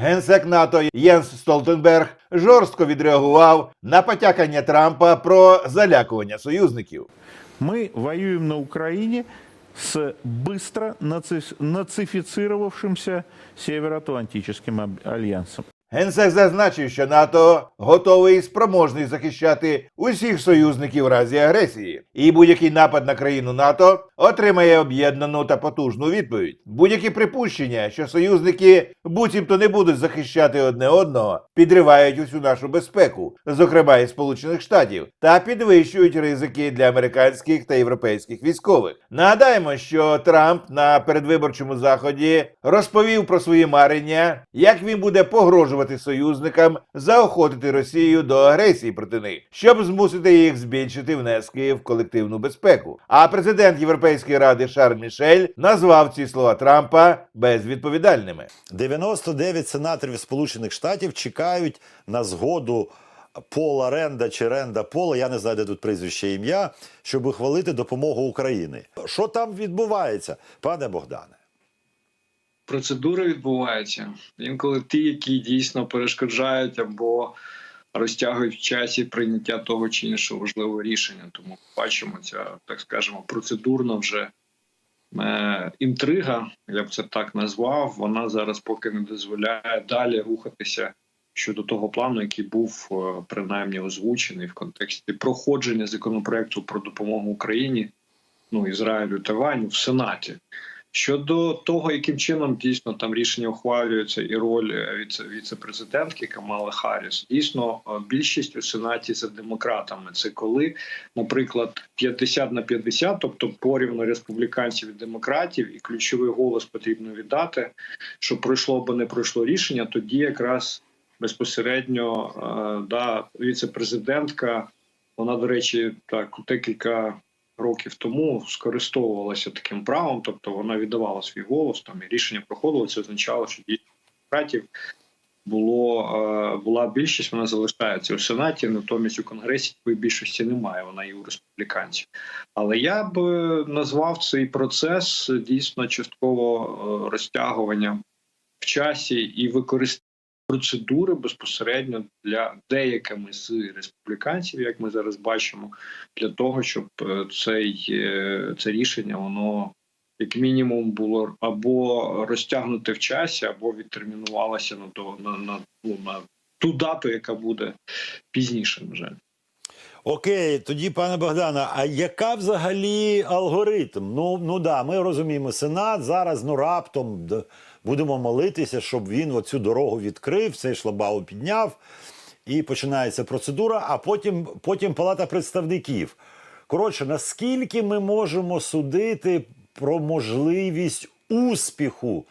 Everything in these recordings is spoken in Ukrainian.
Генсек НАТО Єнс Столтенберг жорстко відреагував на потякання Трампа про залякування союзників. Ми воюємо на Україні з быстро наци- нацифицировавшимся Североатлантическим альянсом. Генсек зазначив, що НАТО готовий і спроможний захищати усіх союзників в разі агресії, і будь-який напад на країну НАТО отримає об'єднану та потужну відповідь. Будь-які припущення, що союзники буцімто не будуть захищати одне одного, підривають усю нашу безпеку, зокрема і Сполучених Штатів, та підвищують ризики для американських та європейських військових. Нагадаємо, що Трамп на передвиборчому заході розповів про свої марення, як він буде погрожувати союзникам заохотити Росію до агресії проти них, щоб змусити їх збільшити внески в колективну безпеку. А президент Європейської ради Шарль Мішель назвав ці слова Трампа безвідповідальними. 99 сенаторів Сполучених Штатів чекають на згоду Пола Ренда чи Ренда Пола, я не знаю, де тут прізвище ім'я, щоб ухвалити допомогу Україні. Що там відбувається, пане Богдане? Процедури відбуваються. Інколи ті, які дійсно перешкоджають або розтягують в часі прийняття того чи іншого важливого рішення. Тому бачимо ця, так скажемо, процедурна вже е, інтрига, я б це так назвав. Вона зараз поки не дозволяє далі рухатися щодо того плану, який був е, принаймні озвучений в контексті проходження законопроекту про допомогу Україні, ну Ізраїлю та Ваню в Сенаті. Щодо того, яким чином дійсно там рішення ухвалюється, і роль е, віце- віце-президентки Камали Харріс, дійсно е, більшість у сенаті за демократами. Це коли, наприклад, 50 на 50, тобто порівну республіканців і демократів, і ключовий голос потрібно віддати, щоб пройшло або не пройшло рішення, тоді якраз безпосередньо е, да, віце-президентка, вона, до речі, так декілька років тому скористовувалася таким правом, тобто вона віддавала свій голос, там і рішення проходило. Це означало, що дійсно демократів було е, була більшість, вона залишається у сенаті. Натомість у конгресі такої більшості немає. Вона і у республіканців. Але я б е, назвав цей процес дійсно частково е, розтягуванням в часі і використанням процедури безпосередньо для деякими з республіканців, як ми зараз бачимо, для того, щоб е, цей е, це рішення воно як мінімум було або розтягнуте в часі, або відтермінувалося на до на, на, ну, на ту дату, яка буде пізніше. На жаль. Окей, тоді, пане Богдане, а яка взагалі алгоритм? Ну, ну да, ми розуміємо, Сенат зараз ну раптом будемо молитися, щоб він оцю дорогу відкрив, цей шлагбаум підняв, і починається процедура, а потім, потім Палата представників. Коротше, наскільки ми можемо судити про можливість успіху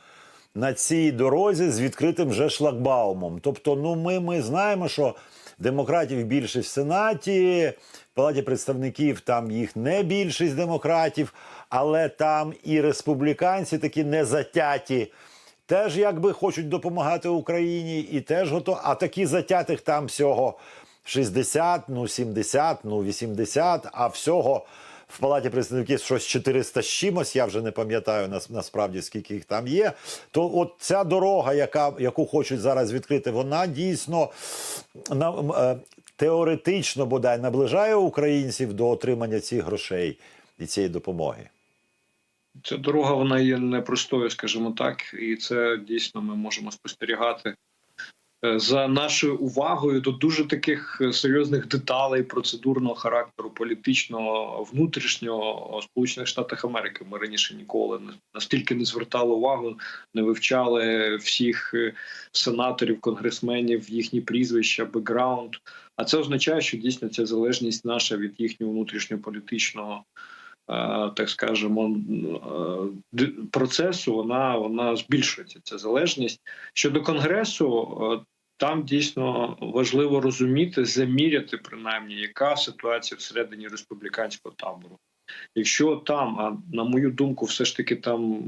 на цій дорозі з відкритим вже шлагбаумом? Тобто, ну ми, ми знаємо, що демократів більшість в Сенаті, в Палаті представників там їх не більшість демократів, але там і республіканці такі не затяті. Теж якби хочуть допомагати Україні, і теж готові. А такі затятих там всього 60, ну 70, ну 80, а всього в Палаті представників щось 400 з чимось, я вже не пам'ятаю нас, насправді скільки їх там є. То от ця дорога, яка, яку хочуть зараз відкрити, вона дійсно на, е, теоретично бодай наближає українців до отримання цих грошей і цієї допомоги. Ця дорога вона є непростою, скажімо так, і це дійсно ми можемо спостерігати е, за нашою увагою до дуже таких е, серйозних деталей процедурного характеру, політичного, внутрішнього Сполучених Штатах Америки. Ми раніше ніколи настільки не звертали увагу, не вивчали всіх е, сенаторів, конгресменів, їхні прізвища, бекграунд. А це означає, що дійсно ця залежність наша від їхнього внутрішньополітичного е, так скажемо, е, процесу вона, вона збільшується. Ця залежність щодо конгресу. е, Там дійсно важливо розуміти, заміряти принаймні, яка ситуація всередині республіканського табору. Якщо там, а на мою думку, все ж таки там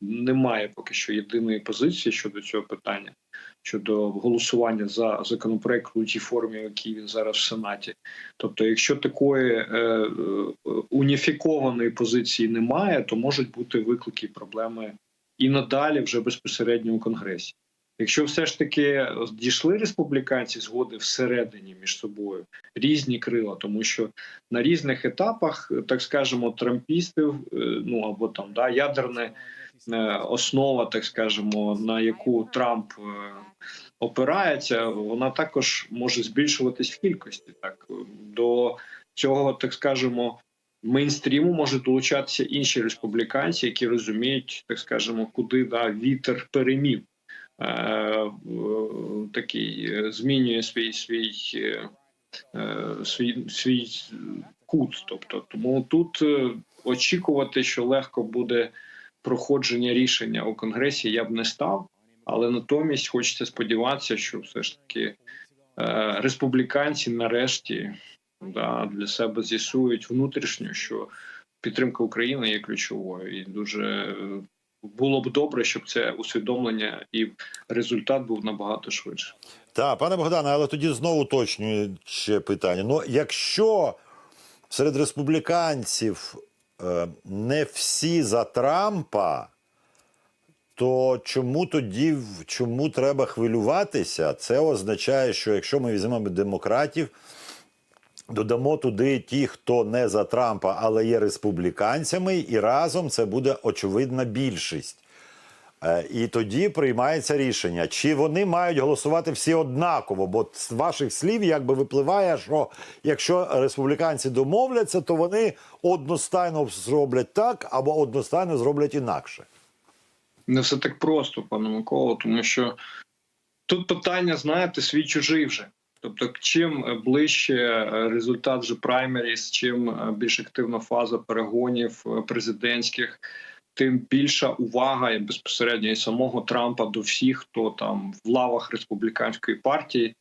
немає поки що єдиної позиції щодо цього питання, щодо голосування за законопроект у тій формі, в якій він зараз в Сенаті. Тобто, якщо такої е, е, уніфікованої позиції немає, то можуть бути виклики і проблеми і надалі вже безпосередньо у Конгресі. Якщо все ж таки дійшли республіканці згоди всередині між собою різні крила, тому що на різних етапах, так скажемо, трампістів, е, ну або там да ядерне основа, так скажемо, на яку Трамп е, опирається, вона також може збільшуватись в кількості. Так до цього, так скажемо, мейнстріму можуть долучатися інші республіканці, які розуміють, так скажемо, куди да вітер перемів. Е, е, такий е, змінює свій свій, е, е, свій свій кут. Тобто, тому тут е, очікувати, що легко буде проходження рішення у конгресі, я б не став. Але натомість хочеться сподіватися, що все ж таки е, республіканці нарешті да, для себе з'ясують внутрішньо, що підтримка України є ключовою, і дуже е, було б добре, щоб це усвідомлення і результат був набагато швидше. Так, пане Богдане, але тоді знову уточнююче питання. Ну, якщо серед республіканців не всі за Трампа, то чому тоді чому треба хвилюватися? Це означає, що якщо ми візьмемо демократів, додамо туди ті, хто не за Трампа, але є республіканцями, і разом це буде очевидна більшість. Е, І тоді приймається рішення, чи вони мають голосувати всі однаково. Бо з ваших слів якби випливає, що якщо республіканці домовляться, то вони одностайно зроблять так або одностайно зроблять інакше. Не все так просто, пане Миколо, тому що тут питання, знаєте, свій чужий вже. Тобто, чим ближче е, результат вже праймеріс, чим е, більш активна фаза перегонів президентських, тим більша увага і безпосередньо і самого Трампа до всіх, хто там в лавах республіканської партії,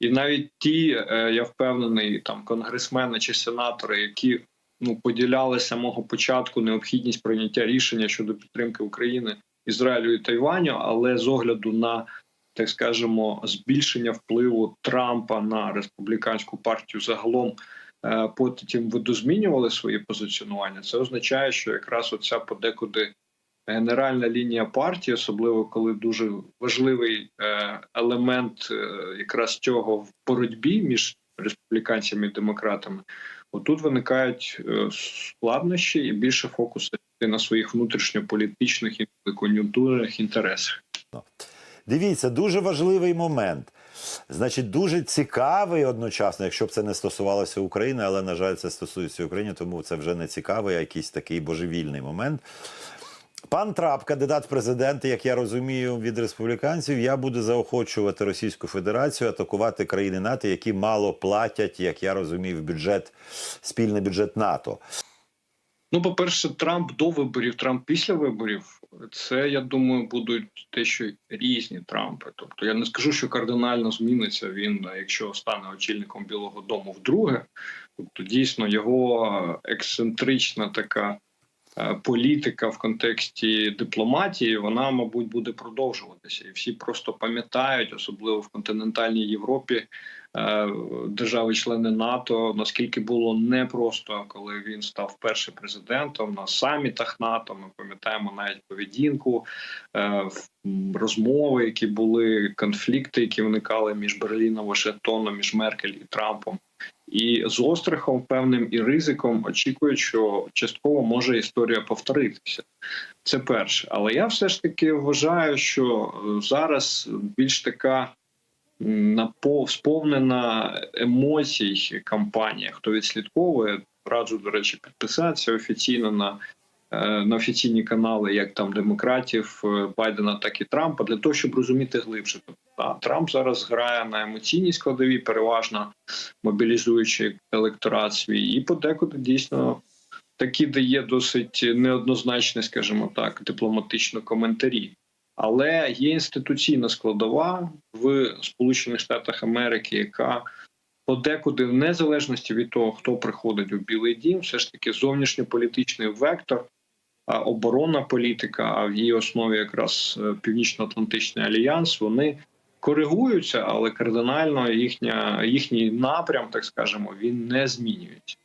і навіть ті, е, я впевнений, там конгресмени чи сенатори, які ну поділяли з самого початку необхідність прийняття рішення щодо підтримки України, Ізраїлю і Тайваню, але з огляду на так скажемо збільшення впливу Трампа на республіканську партію загалом. Е, Потім видозмінювали свої позиціонування. Це означає, що якраз оця подекуди генеральна лінія партії, особливо коли дуже важливий е, елемент е, якраз цього в боротьбі між республіканцями і демократами. Отут виникають складнощі і більше фокусу на своїх внутрішньополітичних і кон'юнктурних інтересах. Дивіться, дуже важливий момент. Значить, дуже цікавий одночасно, якщо б це не стосувалося України, але, на жаль, це стосується України, тому це вже не цікавий, а якийсь такий божевільний момент. Пан Трап, кандидат в президенти, як я розумію, від республіканців, я буду заохочувати Російську Федерацію атакувати країни НАТО, які мало платять, як я розумію, в бюджет спільний бюджет НАТО. Ну, по-перше, Трамп до виборів, Трамп після виборів. Це я думаю, будуть дещо різні Трампи. Тобто я не скажу, що кардинально зміниться він, якщо стане очільником Білого Дому вдруге. Тобто, дійсно, його ексцентрична така е, політика в контексті дипломатії, вона, мабуть, буде продовжуватися, і всі просто пам'ятають, особливо в континентальній Європі, держави-члени НАТО, наскільки було непросто, коли він став першим президентом на самітах НАТО. Ми пам'ятаємо навіть поведінку, е, розмови, які були, конфлікти, які виникали між Берліном, Вашингтоном, між Меркель і Трампом. І з острахом певним і ризиком очікують, що частково може історія повторитися. Це перше. Але я все ж таки вважаю, що е, зараз більш така сповнена емоцій кампанія. Хто відслідковує, раджу, до речі, підписатися офіційно на, е, на офіційні канали, як там демократів е, Байдена, так і Трампа, для того, щоб розуміти глибше. Тобто, Трамп зараз грає на емоційній складові, переважно мобілізуючи електорат свій, і подекуди дійсно такі дає досить неоднозначне, скажімо так, дипломатично коментарі. Але є інституційна складова в Сполучених Штатах Америки, яка подекуди, в незалежності від того, хто приходить у Білий Дім, все ж таки зовнішньополітичний вектор, оборонна політика, а в її основі якраз е, Північно-Атлантичний альянс, вони коригуються, але кардинально їхня їхній напрям, так скажемо, він не змінюється.